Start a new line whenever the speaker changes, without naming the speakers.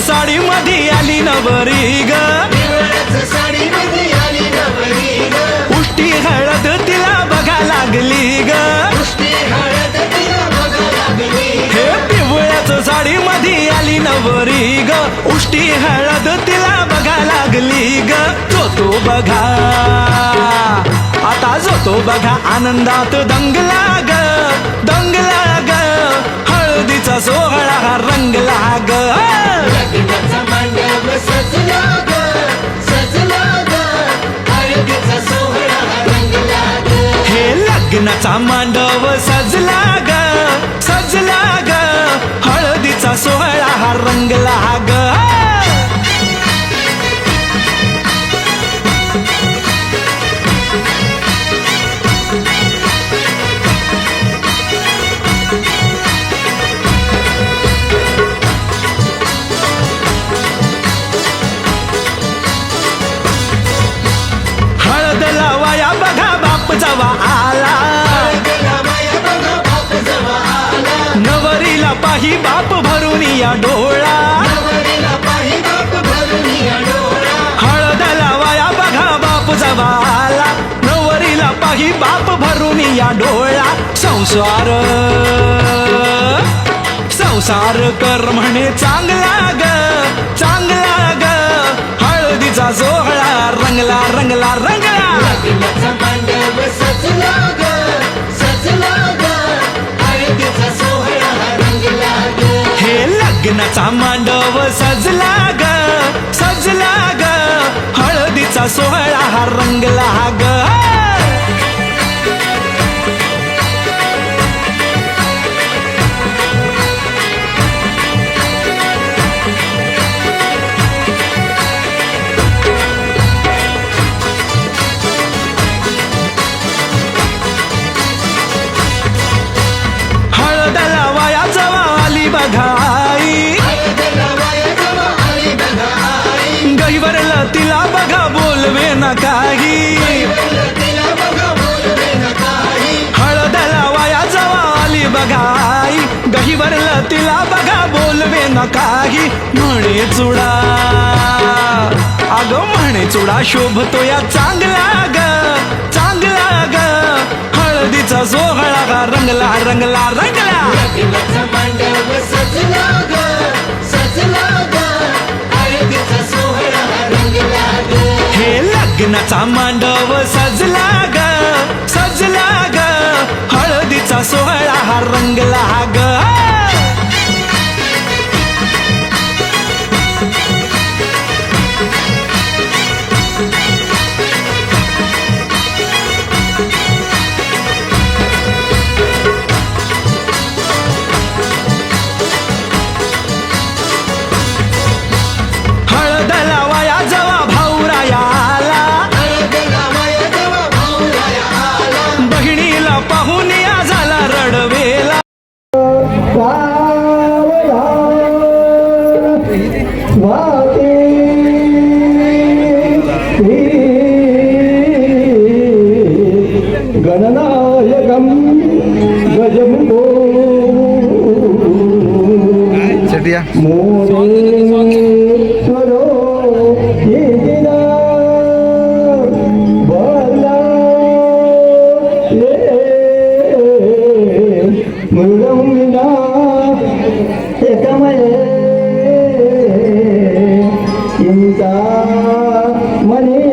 साडी मध्ये आली नवरी ग.
साडीमध्ये आली
उष्टी हळद तिला बघा लागली ग.
हळद
हे पिवळ्याच साडी मध्ये आली नवरी ग. उष्टी हळद तिला बघा लागली ग. तो तो बघा. आता जो तो बघा आनंदात दंगला ग. दंगला ग. हळदीचा सोहळा रंग रंगला ग.
लग्नाचा मांडव सजला ग सजला ग हळदीचा सोहळा
हा रंगला ग पाही बाप भरून या डोळा संसार. संसार कर म्हणे चांगला ग चांगला ग. हळदीचा सोहळा रंगला रंगला रंगला.
लग्नाचा मांडव सजला ग सजला ग. हळदीचा सोहळा रंगला ग.
हे लग्नाचा मांडव सजला ग सजला ग. हळदीचा सोहळा हा रंगला ग. बघाई गहीवरला तिला बघा बोलवे न काही. म्हणे चुडा. अग म्हणे चुडा शोभतो या चांगला ग चांगला ग. हळदीचा सोहळा गा रंगला रंगला रंगला.
लग्नाचा मांडव सजला ग सजला ग. हळदीचा सोहळा रंगला
हे लग्नाचा मांडव सजला सोहळा हा रंगला
हा ग. గణనాయకం గజం మోరే ಮನೆ